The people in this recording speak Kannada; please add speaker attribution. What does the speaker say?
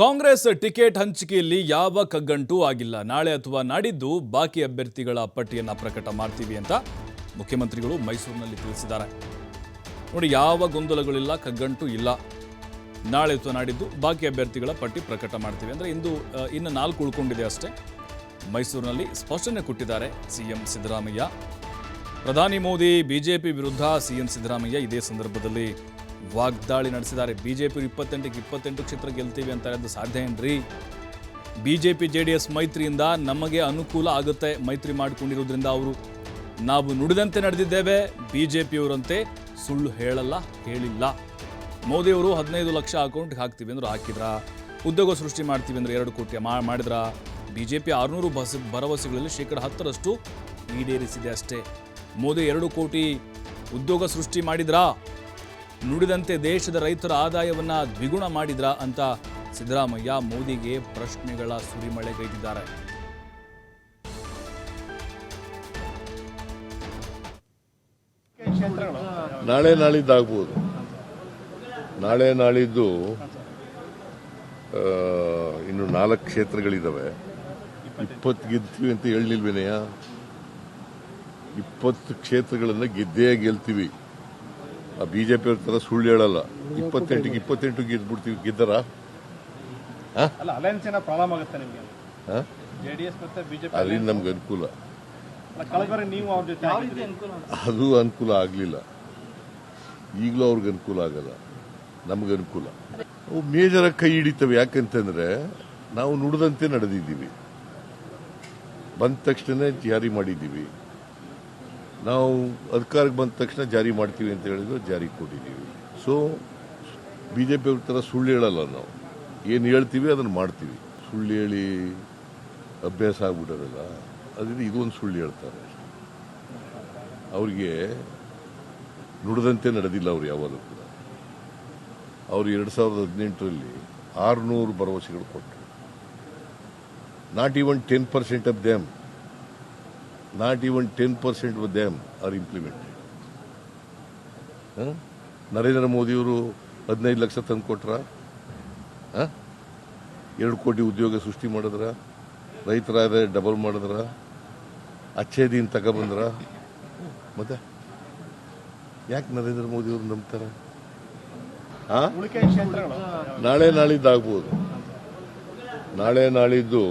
Speaker 1: ಕಾಂಗ್ರೆಸ್ ಟಿಕೆಟ್ ಹಂಚಿಕೆಯಲ್ಲಿ ಯಾವ ಕಗ್ಗಂಟು ಆಗಿಲ್ಲ. ನಾಳೆ ಅಥವಾ ನಾಡಿದ್ದು ಬಾಕಿ ಅಭ್ಯರ್ಥಿಗಳ ಪಟ್ಟಿಯನ್ನು ಪ್ರಕಟ ಮಾಡ್ತೀವಿ ಅಂತ ಮುಖ್ಯಮಂತ್ರಿಗಳು ಮೈಸೂರಿನಲ್ಲಿ ತಿಳಿಸಿದ್ದಾರೆ. ನೋಡಿ, ಯಾವ ಗೊಂದಲಗಳಿಲ್ಲ, ಕಗ್ಗಂಟು ಇಲ್ಲ. ನಾಳೆ ಅಥವಾ ನಾಡಿದ್ದು ಬಾಕಿ ಅಭ್ಯರ್ಥಿಗಳ ಪಟ್ಟಿ ಪ್ರಕಟ ಮಾಡ್ತೀವಿ. ಅಂದರೆ ಇಂದು ಇನ್ನು ನಾಲ್ಕು ಉಳ್ಕೊಂಡಿದೆ ಅಷ್ಟೇ. ಮೈಸೂರಿನಲ್ಲಿ ಸ್ಪಷ್ಟನೆ ಕೊಟ್ಟಿದ್ದಾರೆ ಸಿಎಂ ಸಿದ್ದರಾಮಯ್ಯ. ಪ್ರಧಾನಿ ಮೋದಿ, ಬಿಜೆಪಿ ವಿರುದ್ಧ ಸಿಎಂ ಸಿದ್ದರಾಮಯ್ಯ ಇದೇ ಸಂದರ್ಭದಲ್ಲಿ ವಾಗ್ದಾಳಿ ನಡೆಸಿದ್ದಾರೆ. ಬಿಜೆಪಿ ಇಪ್ಪತ್ತೆಂಟಕ್ಕೆ ಇಪ್ಪತ್ತೆಂಟು ಕ್ಷೇತ್ರ ಗೆಲ್ತೀವಿ ಅಂತಾರೆ ಅದು ಸಾಧ್ಯ ಏನ್ರಿ? ಬಿಜೆಪಿ ಜೆ ಡಿ ಎಸ್ ಮೈತ್ರಿಯಿಂದ ನಮಗೆ ಅನುಕೂಲ ಆಗುತ್ತೆ ಮೈತ್ರಿ ಮಾಡಿಕೊಂಡಿರೋದ್ರಿಂದ ಅವರು. ನಾವು ನುಡಿದಂತೆ ನಡೆದಿದ್ದೇವೆ, ಬಿಜೆಪಿಯವರಂತೆ ಸುಳ್ಳು ಹೇಳಲ್ಲ, ಹೇಳಿಲ್ಲ. ಮೋದಿಯವರು ಹದಿನೈದು ಲಕ್ಷ ಅಕೌಂಟ್ಗೆ ಹಾಕ್ತೀವಿ ಅಂದ್ರೆ ಹಾಕಿದ್ರ? ಉದ್ಯೋಗ ಸೃಷ್ಟಿ ಮಾಡ್ತೀವಿ ಅಂದ್ರೆ ಎರಡು ಕೋಟಿ ಮಾಡಿದ್ರ? ಬಿಜೆಪಿ ಆರುನೂರು ಬಸ್, ಭರವಸೆಗಳಲ್ಲಿ ಶೇಕಡ ಹತ್ತರಷ್ಟು ಈಡೇರಿಸಿದೆ ಅಷ್ಟೇ. ಮೋದಿ ಎರಡು ಕೋಟಿ ಉದ್ಯೋಗ ಸೃಷ್ಟಿ ಮಾಡಿದ್ರಾ? ನುಡಿದಂತೆ ದೇಶದ ರೈತರ ಆದಾಯವನ್ನ ದ್ವಿಗುಣ ಮಾಡಿದ್ರ ಅಂತ ಸಿದ್ದರಾಮಯ್ಯ ಮೋದಿಗೆ ಪ್ರಶ್ನೆಗಳ ಸುರಿಮಳೆಗೈದಿದ್ದಾರೆ
Speaker 2: ನಾಳೆ ನಾಳಿದ್ದಾಗ್ಬೋದು. ನಾಳೆ ನಾಳಿದ್ದು ಇನ್ನು ನಾಲ್ಕು ಕ್ಷೇತ್ರಗಳಿದ್ದಾವೆ ಇಪ್ಪತ್ತು ಗೆದ್ದೀವಿ ಅಂತ ಹೇಳಿಲ್ವೇನೆಯ ಇಪ್ಪತ್ತು ಕ್ಷೇತ್ರಗಳನ್ನು ಗೆದ್ದೇ ಗೆಲ್ತೀವಿ. ಆ ಬಿಜೆಪಿ ಅವ್ರ ತರ ಸುಳ್ಳು ಹೇಳಲ್ಲ. ಇಪ್ಪತ್ತೆಂಟಿಗೆ ಇಪ್ಪತ್ತೆಂಟು ಗೆದ್ಬಿಡ್ತೀವಿ ಗೆದ್ದರ?
Speaker 3: ಅಲ್ಲ ಅಲಯನ್ಸ್ ಏನೋ ಪ್ರಾಬ್ಲಮ್ ಆಗುತ್ತೆ ನಿಮಗೆ.
Speaker 2: ಹಾ?
Speaker 3: ಜೆಡಿಎಸ್ ಮತ್ತೆ ಬಿಜೆಪಿ
Speaker 2: ಅದರಿಂದ ನಮ್ಗೆ ಅನುಕೂಲ. ಅದು ಅನುಕೂಲ ಆಗಲಿಲ್ಲ. ಈಗಲೂ ಅವ್ರಿಗೆ ಅನುಕೂಲ ಆಗಲ್ಲ. ನಮ್ಗೆ ಅನುಕೂಲ. ಅವು ಮೇಜರ ಕೈ ಹಿಡಿತವೆ. ಯಾಕಂತಂದ್ರೆ ನಾವು ನುಡಿದಂತೆ ನಡೆದಿದ್ದೀವಿ. ಬಂದ ತಕ್ಷಣ ಜಾರಿ ಮಾಡಿದ್ದೀವಿ. ನಾವು ಅಧಿಕಾರಕ್ಕೆ ಬಂದ ತಕ್ಷಣ ಜಾರಿ ಮಾಡ್ತೀವಿ ಅಂತ ಹೇಳಿದ್ರು, ಜಾರಿ ಕೊಟ್ಟಿದ್ದೀವಿ. ಸೊ ಬಿಜೆಪಿ ಅವ್ರ ಥರ ಸುಳ್ಳು ಹೇಳಲ್ಲ ನಾವು. ಏನು ಹೇಳ್ತೀವಿ ಅದನ್ನು ಮಾಡ್ತೀವಿ. ಸುಳ್ಳು ಹೇಳಿ ಅಭ್ಯಾಸ ಆಗ್ಬಿಟ್ಟೋದಲ್ಲ, ಅದರಿಂದ ಇದೊಂದು ಸುಳ್ಳು ಹೇಳ್ತಾರೆ ಅವ್ರಿಗೆ ನುಡಿದಂತೆ ನಡೆದಿಲ್ಲ ಅವ್ರು ಯಾವಾಗಲೂ ಕೂಡ. ಅವರು ಎರಡು ಸಾವಿರದ ಹದಿನೆಂಟರಲ್ಲಿ ಆರುನೂರು ಭರವಸೆಗಳು ಕೊಟ್ಟರು. Not even ten percent of them not even ten percent of them are implemented Narendra ಮೋದಿಯವರು ಹದಿನೈದು ಲಕ್ಷ ತಂದು ಕೊಟ್ರ? ಎರಡು ಕೋಟಿ ಉದ್ಯೋಗ ಸೃಷ್ಟಿ ಮಾಡಿದ್ರ? ರೈತರ ಆದಾಯ ಡಬಲ್ ಮಾಡಿದ್ರ? ಅಚ್ಚೇ ದೀನ್ ತಗೊಬಂದ್ರ ಮತ್ತೆ? ಯಾಕೆ ನರೇಂದ್ರ ಮೋದಿ ಅವರು ನಂಬ್ತಾರ? ನಾಳೆ ನಾಳಿದ್ದಾಗ್ಬೋದು. ನಾಳೆ ನಾಳಿದ್ದು